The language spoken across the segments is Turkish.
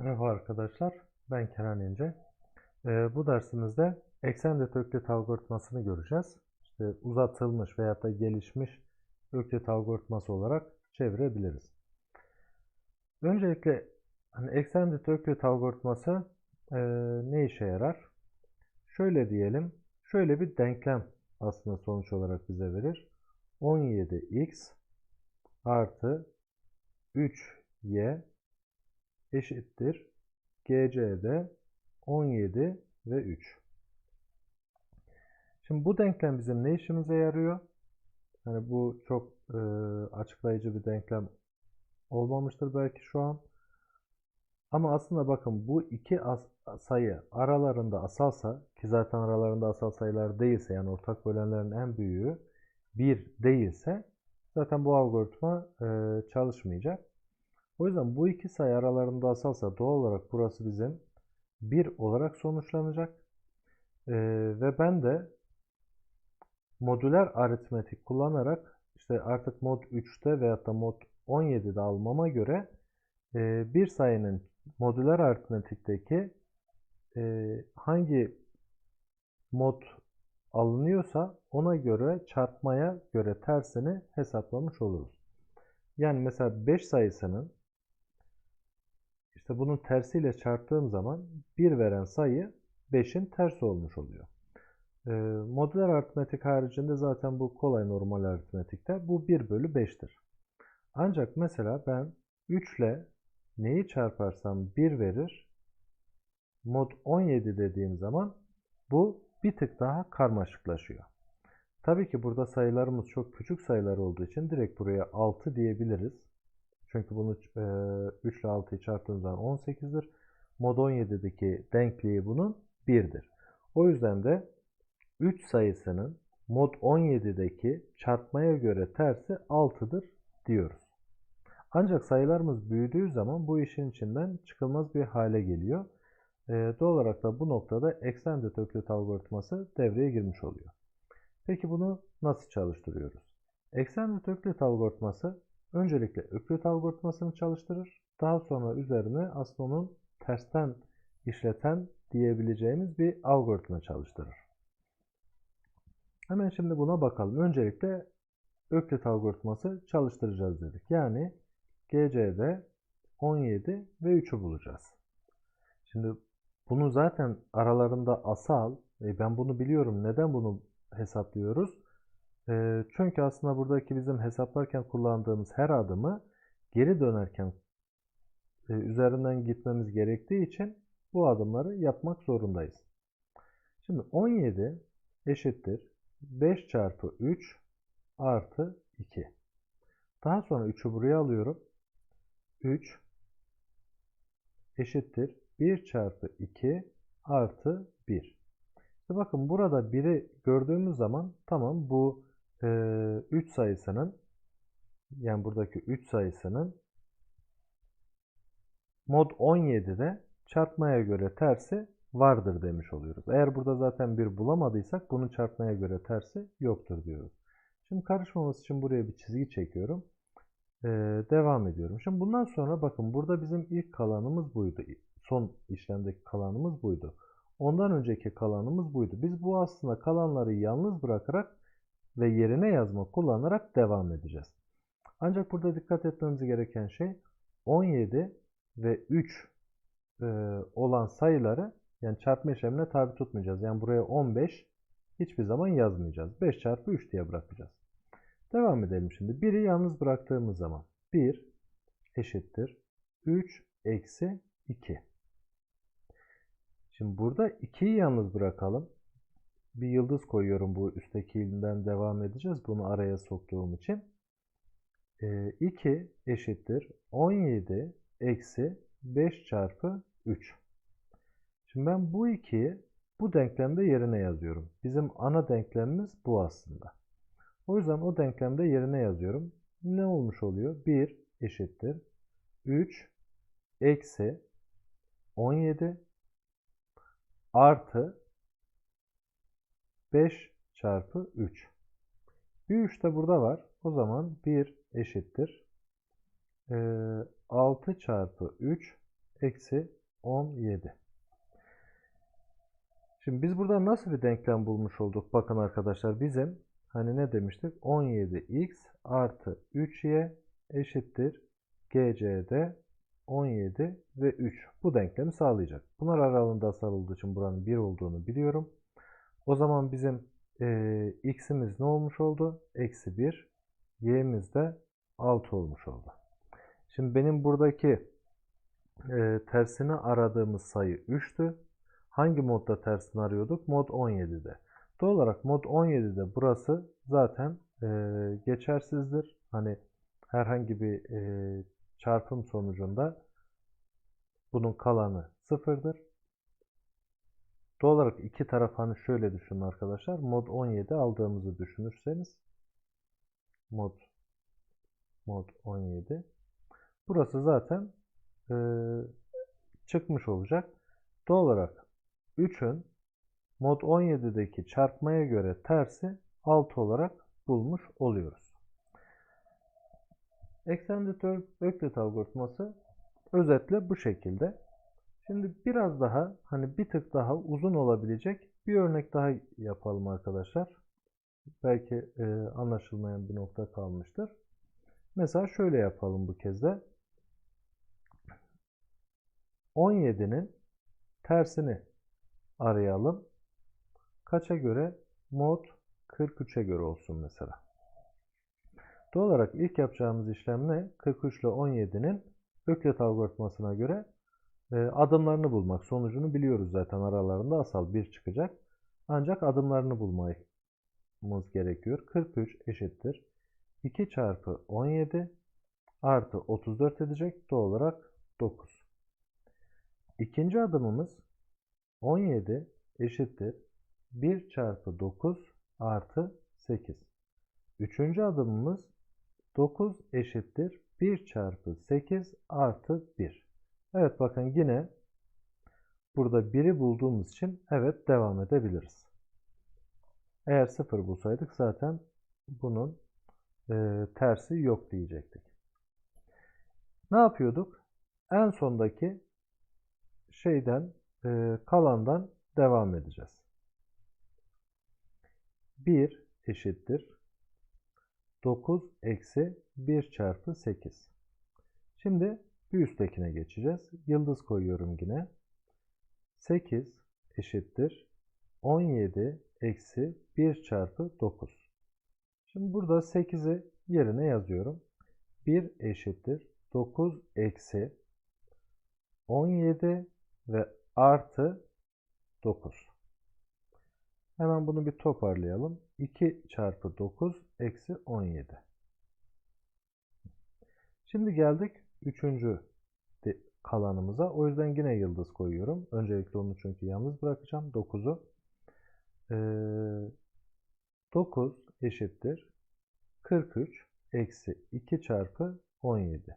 Merhaba arkadaşlar, ben Kenan İnce. Ee, bu dersimizde eksen det öklit algoritmasını göreceğiz. İşte uzatılmış veya da gelişmiş öklit algoritması olarak çevirebiliriz. Öncelikle hani eksen det öklit algoritması e, ne işe yarar? Şöyle diyelim, şöyle bir denklem aslında sonuç olarak bize verir. 17x artı 3y eşittir GC'de 17 ve 3. Şimdi bu denklem bizim ne işimize yarıyor? Hani bu çok e, açıklayıcı bir denklem olmamıştır belki şu an. Ama aslında bakın bu iki sayı aralarında asalsa ki zaten aralarında asal sayılar değilse yani ortak bölenlerin en büyüğü 1 değilse zaten bu algoritma e, çalışmayacak. O yüzden bu iki sayı aralarında asalsa doğal olarak burası bizim 1 olarak sonuçlanacak. Ee, ve ben de modüler aritmetik kullanarak işte artık mod 3'te veyahut da mod 17'de almama göre e, bir sayının modüler aritmetikteki e, hangi mod alınıyorsa ona göre çarpmaya göre tersini hesaplamış oluruz. Yani mesela 5 sayısının işte bunun tersiyle çarptığım zaman 1 veren sayı 5'in tersi olmuş oluyor. E, modüler aritmetik haricinde zaten bu kolay normal aritmetikte bu 1 bölü 5'tir. Ancak mesela ben 3 ile neyi çarparsam 1 verir. Mod 17 dediğim zaman bu bir tık daha karmaşıklaşıyor. Tabii ki burada sayılarımız çok küçük sayılar olduğu için direkt buraya 6 diyebiliriz. Çünkü bunu e, 3 ile 6'yı çarptığımız zaman 18'dir. Mod 17'deki denkliği bunun 1'dir. O yüzden de 3 sayısının mod 17'deki çarpmaya göre tersi 6'dır diyoruz. Ancak sayılarımız büyüdüğü zaman bu işin içinden çıkılmaz bir hale geliyor. E, doğal olarak da bu noktada extended öklit algoritması devreye girmiş oluyor. Peki bunu nasıl çalıştırıyoruz? Extended öklit algoritması Öncelikle öklit algoritmasını çalıştırır. Daha sonra üzerine aslında onun tersten işleten diyebileceğimiz bir algoritma çalıştırır. Hemen şimdi buna bakalım. Öncelikle öklit algoritması çalıştıracağız dedik. Yani GC'de 17 ve 3'ü bulacağız. Şimdi bunu zaten aralarında asal, e ben bunu biliyorum. Neden bunu hesaplıyoruz? Çünkü aslında buradaki bizim hesaplarken kullandığımız her adımı geri dönerken üzerinden gitmemiz gerektiği için bu adımları yapmak zorundayız. Şimdi 17 eşittir 5 çarpı 3 artı 2. Daha sonra 3'ü buraya alıyorum. 3 eşittir 1 çarpı 2 artı 1. İşte bakın burada 1'i gördüğümüz zaman tamam bu 3 sayısının yani buradaki 3 sayısının mod 17'de çarpmaya göre tersi vardır demiş oluyoruz. Eğer burada zaten bir bulamadıysak bunun çarpmaya göre tersi yoktur diyoruz. Şimdi karışmaması için buraya bir çizgi çekiyorum. Ee, devam ediyorum. Şimdi bundan sonra bakın burada bizim ilk kalanımız buydu. Son işlemdeki kalanımız buydu. Ondan önceki kalanımız buydu. Biz bu aslında kalanları yalnız bırakarak ve yerine yazma kullanarak devam edeceğiz. Ancak burada dikkat etmemiz gereken şey 17 ve 3 e, olan sayıları yani çarpma işlemine tabi tutmayacağız. Yani buraya 15 hiçbir zaman yazmayacağız. 5 çarpı 3 diye bırakacağız. Devam edelim şimdi. 1'i yalnız bıraktığımız zaman 1 eşittir 3 eksi 2. Şimdi burada 2'yi yalnız bırakalım bir yıldız koyuyorum bu üstteki ilinden devam edeceğiz. Bunu araya soktuğum için. E, 2 eşittir 17 eksi 5 çarpı 3. Şimdi ben bu 2'yi bu denklemde yerine yazıyorum. Bizim ana denklemimiz bu aslında. O yüzden o denklemde yerine yazıyorum. Ne olmuş oluyor? 1 eşittir 3 eksi 17 artı 5 çarpı 3. Bir 3 de burada var. O zaman 1 eşittir. 6 çarpı 3 eksi 17. Şimdi biz burada nasıl bir denklem bulmuş olduk? Bakın arkadaşlar bizim hani ne demiştik? 17x artı 3y eşittir gc'de 17 ve 3. Bu denklemi sağlayacak. Bunlar aralığında asal olduğu için buranın 1 olduğunu biliyorum. O zaman bizim e, x'imiz ne olmuş oldu? Eksi 1. y'miz de 6 olmuş oldu. Şimdi benim buradaki e, tersini aradığımız sayı 3'tü. Hangi modda tersini arıyorduk? Mod 17'de. Doğal olarak mod 17'de burası zaten e, geçersizdir. Hani herhangi bir e, çarpım sonucunda bunun kalanı sıfırdır. Doğal olarak iki taraf hani şöyle düşünün arkadaşlar. Mod 17 aldığımızı düşünürseniz mod mod 17 burası zaten e, çıkmış olacak. Doğal olarak 3'ün mod 17'deki çarpmaya göre tersi 6 olarak bulmuş oluyoruz. Extended Euclid algoritması özetle bu şekilde. Şimdi biraz daha hani bir tık daha uzun olabilecek bir örnek daha yapalım arkadaşlar. Belki e, anlaşılmayan bir nokta kalmıştır. Mesela şöyle yapalım bu kez de. 17'nin tersini arayalım. Kaça göre? Mod 43'e göre olsun mesela. Doğal olarak ilk yapacağımız işlem ne? 43 ile 17'nin Öklet algoritmasına göre adımlarını bulmak. Sonucunu biliyoruz zaten aralarında asal 1 çıkacak. Ancak adımlarını bulmamız gerekiyor. 43 eşittir. 2 çarpı 17 artı 34 edecek. Doğal olarak 9. İkinci adımımız 17 eşittir. 1 çarpı 9 artı 8. Üçüncü adımımız 9 eşittir 1 çarpı 8 artı 1. Evet bakın yine burada 1'i bulduğumuz için evet devam edebiliriz. Eğer 0 bulsaydık zaten bunun e, tersi yok diyecektik. Ne yapıyorduk? En sondaki şeyden e, kalandan devam edeceğiz. 1 eşittir 9 eksi 1 çarpı 8. Şimdi bir üsttekine geçeceğiz. Yıldız koyuyorum yine. 8 eşittir 17 eksi 1 çarpı 9. Şimdi burada 8'i yerine yazıyorum. 1 eşittir 9 eksi 17 ve artı 9. Hemen bunu bir toparlayalım. 2 çarpı 9 eksi 17. Şimdi geldik 3. kalanımıza. O yüzden yine yıldız koyuyorum. Öncelikle onu çünkü yalnız bırakacağım. 9'u. Ee, 9 eşittir. 43 eksi 2 çarpı 17.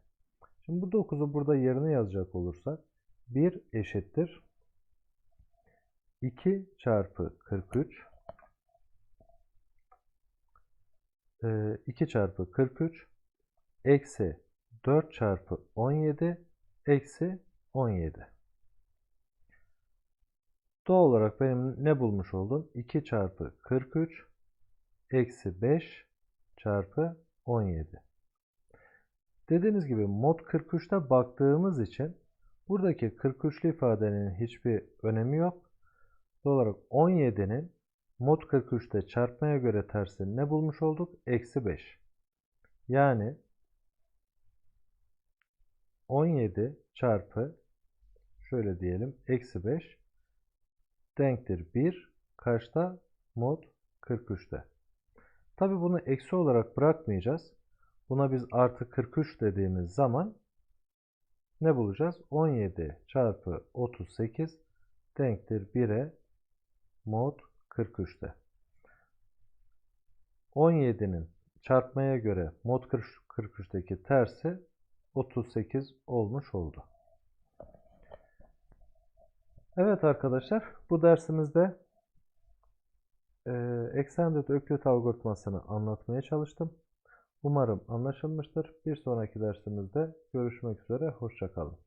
Şimdi bu 9'u burada yerine yazacak olursak 1 eşittir 2 çarpı 43 2 e, çarpı 43 eksi 4 çarpı 17 eksi 17. Doğal olarak benim ne bulmuş oldum? 2 çarpı 43 eksi 5 çarpı 17. Dediğimiz gibi mod 43'te baktığımız için buradaki 43'lü ifadenin hiçbir önemi yok. Doğal olarak 17'nin mod 43'te çarpmaya göre tersini ne bulmuş olduk? Eksi 5. Yani 17 çarpı şöyle diyelim eksi 5 denktir 1 kaçta? Mod 43'te. Tabi bunu eksi olarak bırakmayacağız. Buna biz artı 43 dediğimiz zaman ne bulacağız? 17 çarpı 38 denktir 1'e mod 43'te. 17'nin çarpmaya göre mod 43'teki tersi 38 olmuş oldu. Evet arkadaşlar bu dersimizde e, Extended Euclid algoritmasını anlatmaya çalıştım. Umarım anlaşılmıştır. Bir sonraki dersimizde görüşmek üzere. Hoşçakalın.